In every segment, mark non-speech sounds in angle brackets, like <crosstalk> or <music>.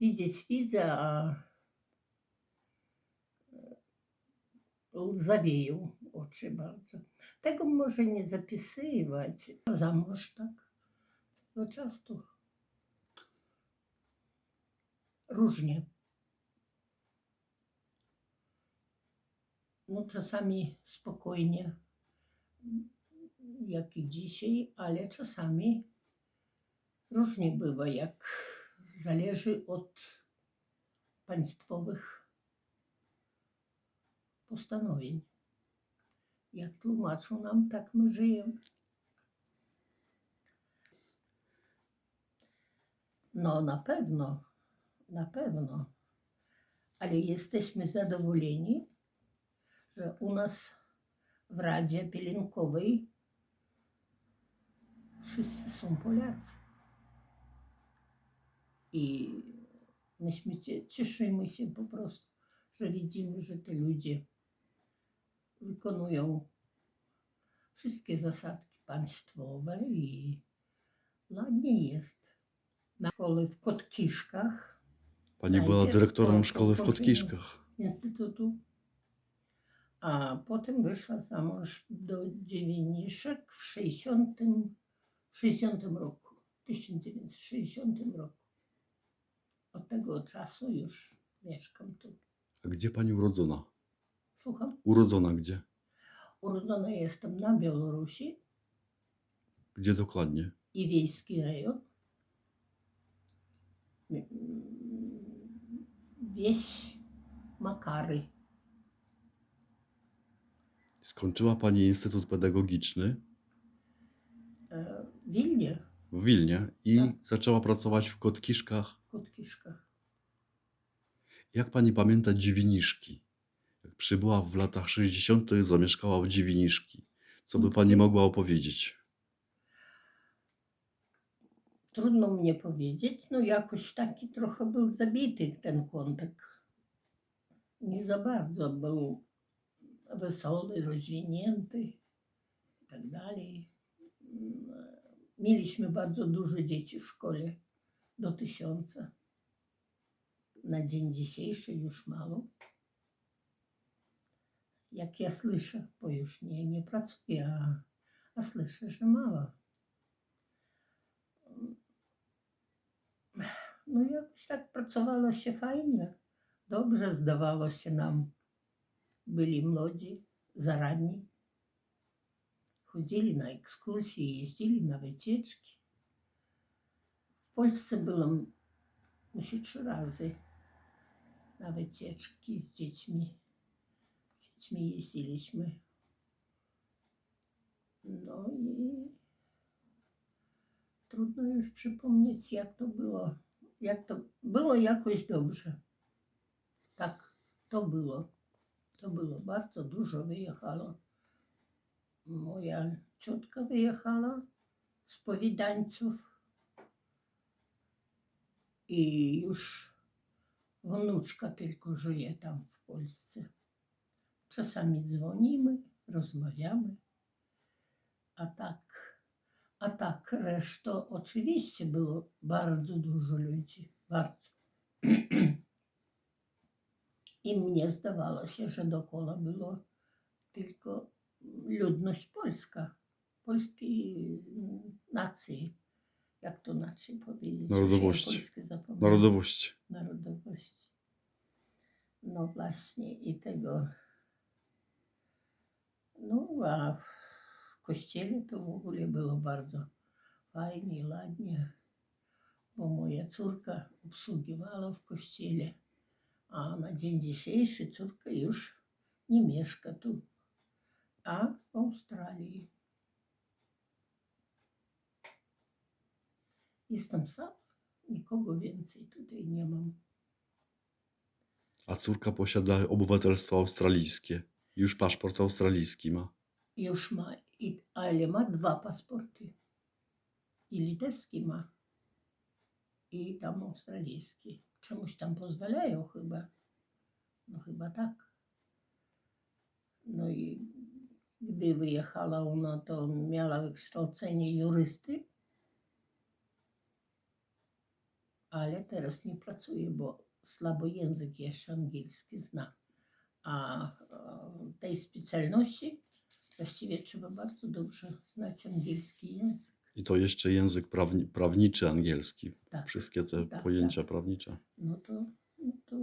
Widzieć widzę, a łzawiją oczy bardzo. Tego może nie zapisywać. Za mąż tak cały czas tu. Różnie. No czasami spokojnie, jak i dzisiaj, ale czasami różnie bywa, jak zależy od państwowych postanowień. Jak tłumaczą nam, tak my żyjemy. No, na pewno, na pewno. Ale jesteśmy zadowoleni, że u nas w Radzie Pielęgnowej wszyscy są Polacy. I myśmy cie- cieszymy się po prostu, że widzimy, że te ludzie wykonują wszystkie zasadki państwowe i ładnie jest. Na szkole w Kotkiszkach Pani była Najpierw dyrektorem to szkoły w. Kotkiszkach. Instytutu, a potem wyszła za mąż do Dziewieniszek w 60, 60 roku, 1960 roku. Od tego czasu już mieszkam tu. A gdzie pani urodzona? Słucham, Urodzona gdzie? urodzona jestem na Białorusi Gdzie dokładnie? i wiejski rejon. Wieś Makary. Skończyła pani Instytut Pedagogiczny E, W Wilnie, w Wilnie i Tak. zaczęła pracować w Kotkiszkach. W Kotkiszkach. Jak pani pamięta Dziwiniszki? Jak przybyła w latach 60., zamieszkała w Dziwiniszki. Co by pani mogła opowiedzieć? Trudno mnie powiedzieć, no jakoś taki trochę był zabity ten kątek. Nie za bardzo był wesoły, rozwinięty i tak dalej. Mieliśmy bardzo dużo dzieci w szkole, do tysiąca. Na dzień dzisiejszy już mało. Jak ja słyszę, bo już nie, nie pracuję, a, a słyszę, że mało. No jakoś tak pracowało się fajnie. Dobrze zdawało się nam. Byli młodzi, zaradni. Chodzili na ekskursje, jeździli na wycieczki. W Polsce byłem musi trzy razy na wycieczki z dziećmi. Z dziećmi jeździliśmy. No i trudno już przypomnieć, jak to było. Jak to było jakoś dobrze. Tak, to było. To było bardzo dużo wyjechało. Moja ciotka wyjechała z Powidańców i już wnuczka tylko żyje tam w Polsce. Czasami dzwonimy, rozmawiamy, a tak a tak, resztą oczywiście było bardzo dużo ludzi, bardzo. I mnie zdawało się, że dookoła było tylko ludność polska, polskiej mm, nacji. Jak to inaczej powiedzieć? Narodowości. Narodowość. Narodowości. No właśnie i tego. No a w kościele to w ogóle było bardzo fajnie, ładnie, bo moja córka obsługiwała w kościele, a na dzień dzisiejszy córka już nie mieszka tu, a w Australii. Jestem sam, nikogo więcej tutaj nie mam. A córka posiada obywatelstwo australijskie. Już paszport australijski ma. Już ma, i, ale ma dwa paszporty. I litewski ma, i tam australijski. Czemuś tam pozwalają chyba. No chyba tak. No i gdy wyjechała ona, to miała wykształcenie jurysty. Ale teraz nie pracuje, bo słabo język jeszcze angielski zna. A tej specjalności właściwie trzeba bardzo dobrze znać angielski język. I to jeszcze język prawni, prawniczy angielski. Tak. Wszystkie te Tak, pojęcia tak. prawnicze. No to, no to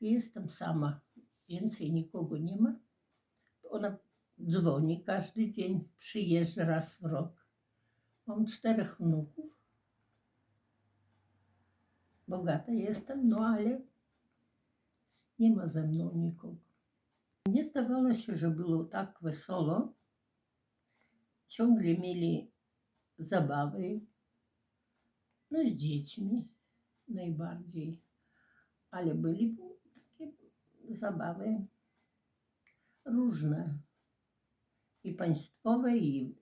jestem sama. Więcej nikogo nie ma. Ona dzwoni każdy dzień, przyjeżdża raz w rok. Mam czterech wnuków. Bogata jestem, no ale nie ma ze mną nikogo. Nie zdawało się, że było tak wesoło. Ciągle mieli zabawy, no z dziećmi najbardziej, ale byli takie zabawy różne i państwowe, i,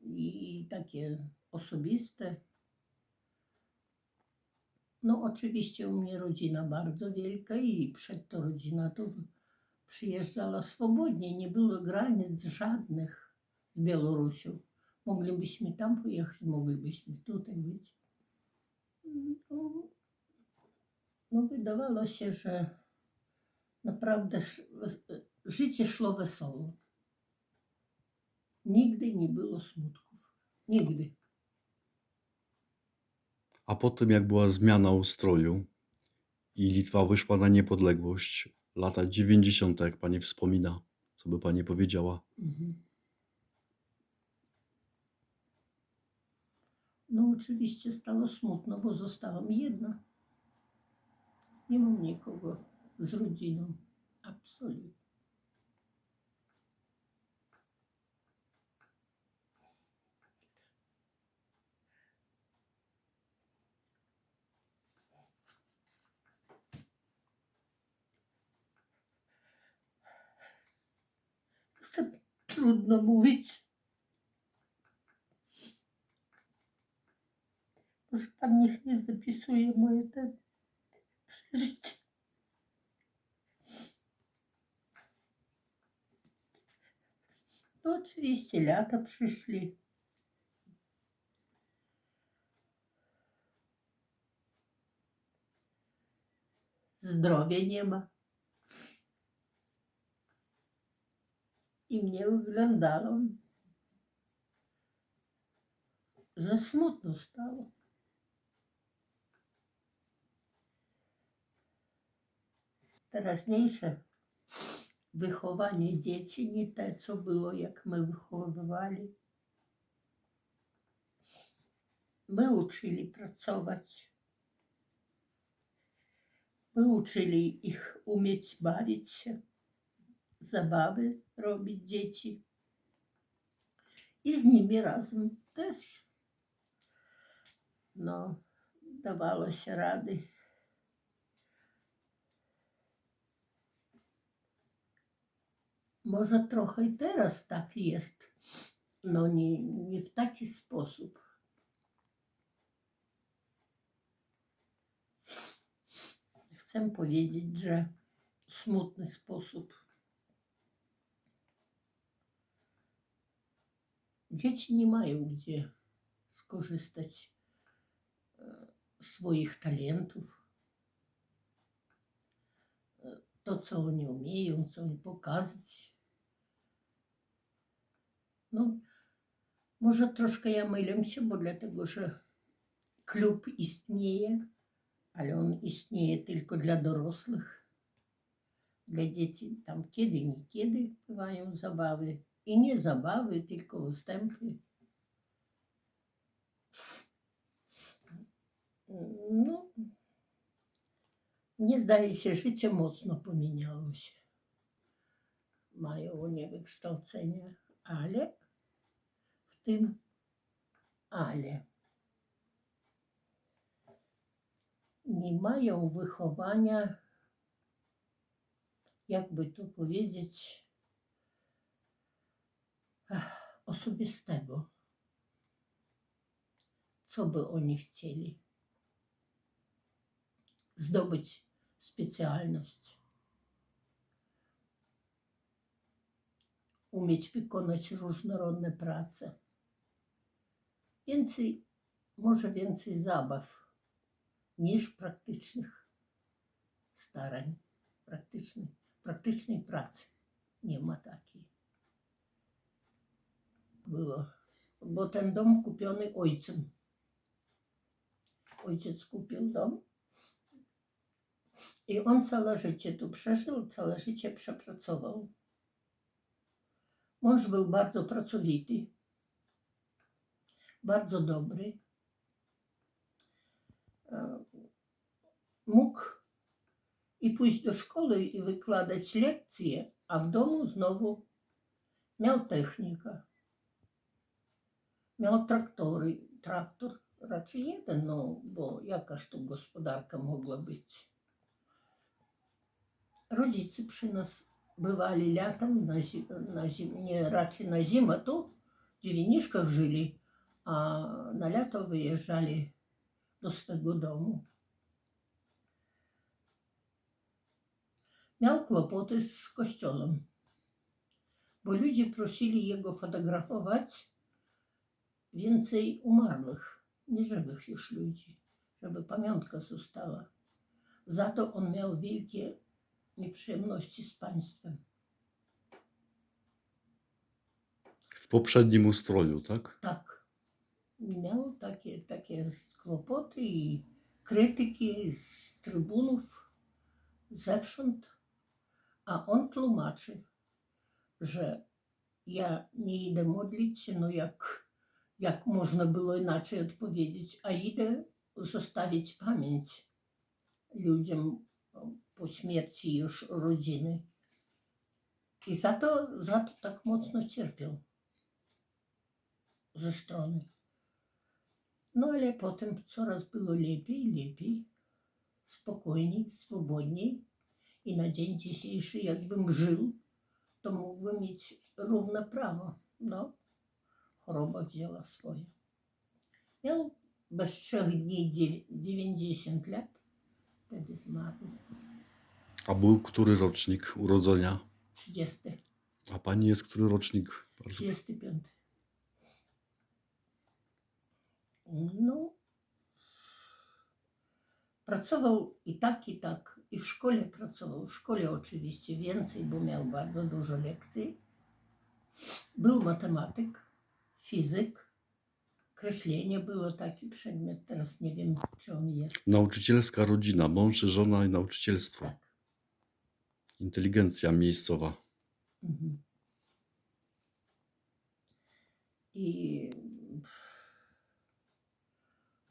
i takie osobiste. No, oczywiście u mnie rodzina bardzo wielka i przed to rodzina to przyjeżdżała swobodnie, nie było granic żadnych z Białorusią. Moglibyśmy tam pojechać, moglibyśmy tutaj być. No, no wydawało się, że naprawdę życie szło wesoło. Nigdy nie było smutków. Nigdy. A po tym, jak była zmiana ustroju i Litwa wyszła na niepodległość, lata 90., jak pani wspomina, co by pani powiedziała? Mhm. No oczywiście stało smutno, bo zostałam jedna. Nie mam nikogo z rodziną. Absolutnie. Trudno mówić. Może pan niech nie zapisuje moje te przeżycie. No oczywiście lata przyszli. Zdrowia nie ma. I mnie wyglądało, że smutno stało. Teraźniejsze wychowanie dzieci nie te, co było, jak my wychowywali. My uczyli pracować. My uczyli ich umieć bawić się, zabawy robić dzieci. I z nimi razem też. No, dawało się rady. Może trochę i teraz tak jest. No nie, nie w taki sposób. Chcę powiedzieć, że smutny sposób. Nie mają gdzie skorzystać e, z swoich talentów. E, To, co oni umieją, co oni pokazać. No, może troszkę ja mylę się, bo dlatego, że klub istnieje, ale on istnieje tylko dla dorosłych. Dla dzieci tam kiedy, niekiedy bywają zabawy. I nie zabawy, tylko występy. No, mnie zdaje się, życie mocno pomieniało się. Mają oni wykształcenie, ale w tym ale nie mają wychowania, jakby to powiedzieć, osobistego. Co by oni chcieli? Zdobyć specjalność, umieć wykonać różnorodne prace. Więcej, może więcej zabaw niż praktycznych starań, praktycznej, praktycznej pracy. Nie ma takiej było, bo ten dom kupiony ojcem. Ojciec kupił dom i on całe życie tu przeżył, całe życie przepracował. Mąż był bardzo pracowity, bardzo dobry. E, mógł i pójść do szkoły i wykładać lekcje, a w domu znowu miał technika. Miał traktory, traktor raczej jeden, no bo jakaż tu gospodarka mogła być. Rodzice przy nas bywali latem, na, zi- na zim, nie raczej na zimę tu, w żyli, a na lato wyjeżdżali do swego domu. Miał kłopoty z kościołem, bo ludzie prosili jego fotografować więcej umarłych, nieżywych już ludzi, żeby pamiątka została. Za to on miał wielkie nieprzyjemności z państwem. W poprzednim ustroju, tak? Tak. Miał takie, takie kłopoty i krytyki z trybunów zewsząd, a on tłumaczy, że ja nie idę modlić się, no jak, jak można było inaczej odpowiedzieć, a idę zostawić pamięć ludziom po śmierci już rodziny. I za to, za to tak mocno cierpiał ze strony. No ale potem coraz było lepiej, lepiej, spokojniej, swobodniej i na dzień dzisiejszy jakbym żył, to mógłbym mieć równe prawo. No, choroba wzięła swoje. Miał bez trzech dni dziew- 90 lat, wtedy zmarł. A był który rocznik urodzenia? 30, A pani jest który rocznik? Bardzo 35. No, pracował i tak, i tak. I w szkole pracował. W szkole oczywiście więcej, bo miał bardzo dużo lekcji. Był matematyk, fizyk. Kreślenie było taki przedmiot. Teraz nie wiem, czy on jest. Nauczycielska rodzina, mąż, żona i nauczycielstwo. Tak. Inteligencja miejscowa. Mhm. I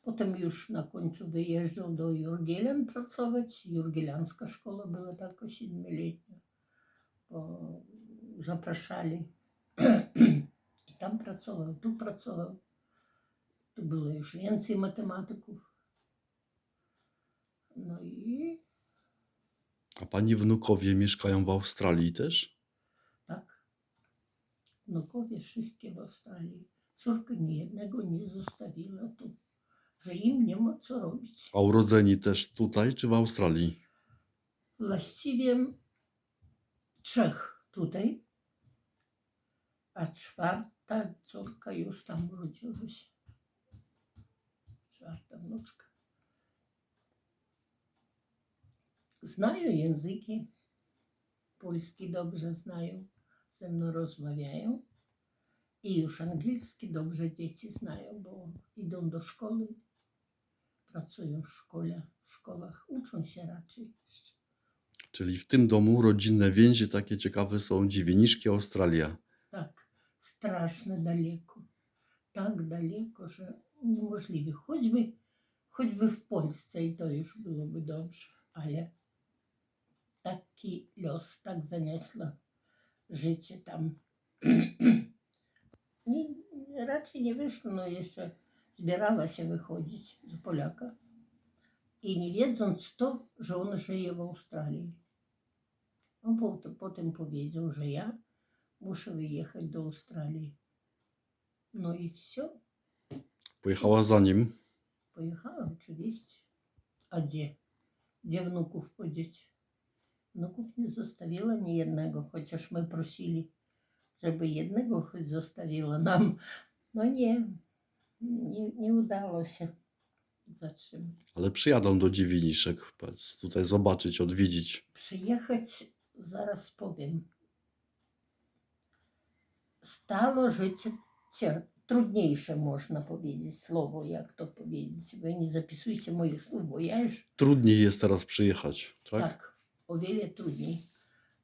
potem już na końcu wyjeżdżał do Jurgielen pracować. Jurgielianska szkoła była taka siedmioletnia. Bo zapraszali. <clears throat> Tam pracował, tu pracował. Tu było już więcej matematyków. No i A pani wnukowie mieszkają w Australii też? Tak. Wnukowie wszystkie w Australii. Córka nie jednego nie zostawiła tu, że im nie ma co robić. A urodzeni też tutaj czy w Australii? Właściwie trzech tutaj, a czwarta córka już tam urodziła się. Czwarta wnuczka. Znają języki. Polski dobrze znają, ze mną rozmawiają. I już angielski dobrze dzieci znają, bo idą do szkoły, pracują w szkole, w szkołach, uczą się raczej. Czyli w tym domu rodzinne więzi takie ciekawe są Dziewieniszki, Australia. Tak, strasznie daleko. Tak daleko, że niemożliwe. Choćby, choćby w Polsce i to już byłoby dobrze, ale taki los tak zaniosło życie tam. nie, raczej nie wyszło, no jeszcze zbierała się wychodzić z Polaka. I nie wiedząc że on żyje w Australii. On potem powiedział, że ja muszę wyjechać do Australii. No i все. Pojechała za nim. Pojechała oczywiście. A gdzie? Gdzie wnuków podzieć? Wnuków nie zostawiła ni jednego, chociaż my prosili, żeby jednego choć zostawiła nam. No nie, nie, nie udało się. zatrzymać. Ale przyjadą do Dziwiniszek pa- tutaj zobaczyć, odwiedzić. Przyjechać, zaraz powiem. Stało życie trudniejsze, można powiedzieć, słowo, jak to powiedzieć. Wy nie zapisujcie moich słów, bo ja już Trudniej jest teraz przyjechać, tak? tak, o wiele trudniej.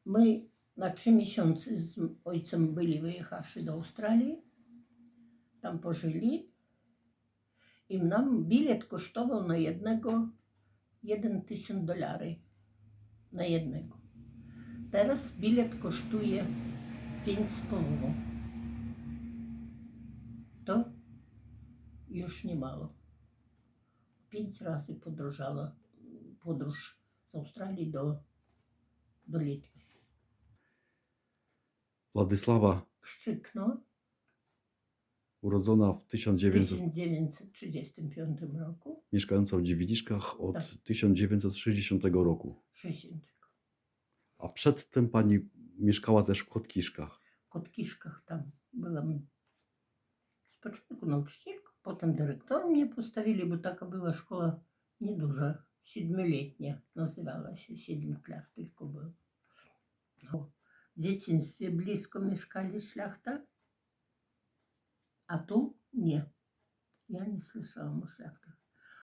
My na trzy miesiące z ojcem byli wyjechawszy do Australii, tam pożyli i nam bilet kosztował na jednego 1 tysiąc dolarów. Na jednego. Teraz bilet kosztuje 5,5. To już niemało. Pięć razy podrożała podróż z Australii do, do Litwy. Władysława, Szczykno urodzona w w 1900, 1935 roku, mieszkająca w Dziwiniszkach od Tak. 1960 roku. 60. A przedtem pani mieszkała też w Kotkiszkach. W Kotkiszkach tam byłam z początku nauczycielką, potem dyrektorem mnie postawili, bo taka była szkoła nieduża, siedmioletnia, nazywała się, siedem klas tylko było. No, w dzieciństwie blisko mieszkali szlachta, a tu nie. Ja nie słyszałam o szlachtach.